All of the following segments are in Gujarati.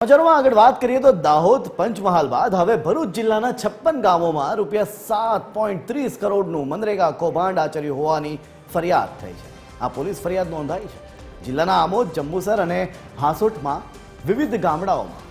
સમાચારોમાં આગળ વાત કરીએ તો દાહોદ પંચમહાલ બાદ હવે ભરૂચ જિલ્લાના છપ્પન ગામોમાં રૂપિયા સાત પોઈન્ટ ત્રીસ કરોડનું મનરેગા કૌભાંડ આચર્યું હોવાની ફરિયાદ થઈ છે. આ પોલીસ ફરિયાદ નોંધાઈ છે. જિલ્લાના આમોદ, જંબુસર અને હાસોટમાં વિવિધ ગામડાઓમાં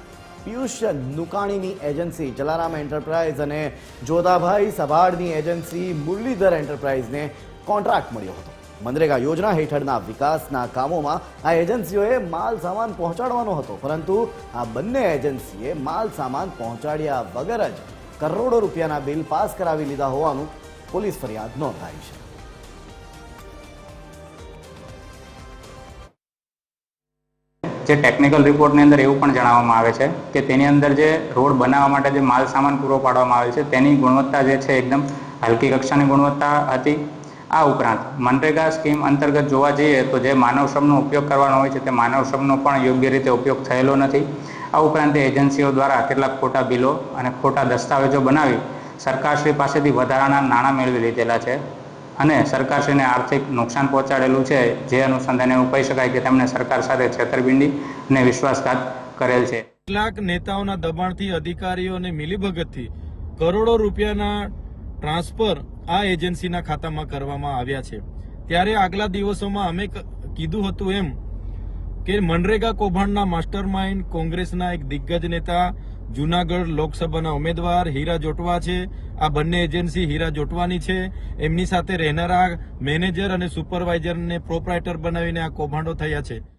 પિયુષ નુકાણીની એજન્સી, જલારામ એન્ટરપ્રાઇઝ અને જોધાભાઈ સભાડની એજન્સી મુરલીધર એન્ટરપ્રાઇઝને કોન્ટ્રાક્ટ મળ્યો હતો. મનરેગા યોજના હેઠળના વિકાસના કામોમાં આ એજન્સીઓએ માલ સામાન પહોંચાડવાનો હતો. પરંતુ આ બંને એજન્સીએ માલ સામાન પહોંચાડ્યા વગર જ કરોડો રૂપિયાના બિલ પાસ કરાવી લીધા હોવાનું પોલીસ ફરિયાદ નોંધાઈ છે. જે ટેકનિકલ રિપોર્ટની અંદર એવું પણ જણાવવામાં આવે છે કે તેની અંદર જે રોડ બનાવવા માટે જે માલ સામાન પૂરો પાડવામાં આવે છે, તેની ગુણવત્તા જે છે, એકદમ હલકી કક્ષાની ગુણવત્તા હતી. આ ઉપરાંત મનરેગા સ્કીમ અંતર્ગત જોવા જઈએ તો જે માનવ શ્રમનો ઉપયોગ કરવાનો હોય છે તે માનવ શ્રમનો પણ યોગ્ય રીતે ઉપયોગ થયેલો નથી. આ ઉપરાંત એજન્સીઓ દ્વારા કેટલાક ખોટા બિલો અને ખોટા દસ્તાવેજો બનાવી સરકારશ્રી પાસેથી વધારાના નાણાં મેળવી લીધેલા છે અને સરકારશ્રીને આર્થિક નુકસાન પહોંચાડેલું છે જે અનુસંધાને એવું કહી શકાય કે તેમણે સરકાર સાથે છેતરપિંડી અને વિશ્વાસઘાત કરેલ છે. કેટલાક નેતાઓના દબાણથી અધિકારીઓને મિલીભગતથી કરોડો રૂપિયાના ટ્રાન્સફર આ એજન્સીના ખાતામાં કરવામાં આવ્યા છે. ત્યારે આગલા દિવસોમાં અમે કીધું હતું એમ કે મનરેગા કૌભાંડના માસ્ટર માઇન્ડ કોંગ્રેસના એક દિગ્ગજ નેતા, જુનાગઢ લોકસભાના ઉમેદવાર હીરા જોટવા છે. આ બંને એજન્સી હીરા જોટવાની છે. એમની સાથે રહેનારા મેનેજર અને સુપરવાઇઝરને પ્રોપરાઇટર બનાવીને આ કૌભાંડો થયા છે.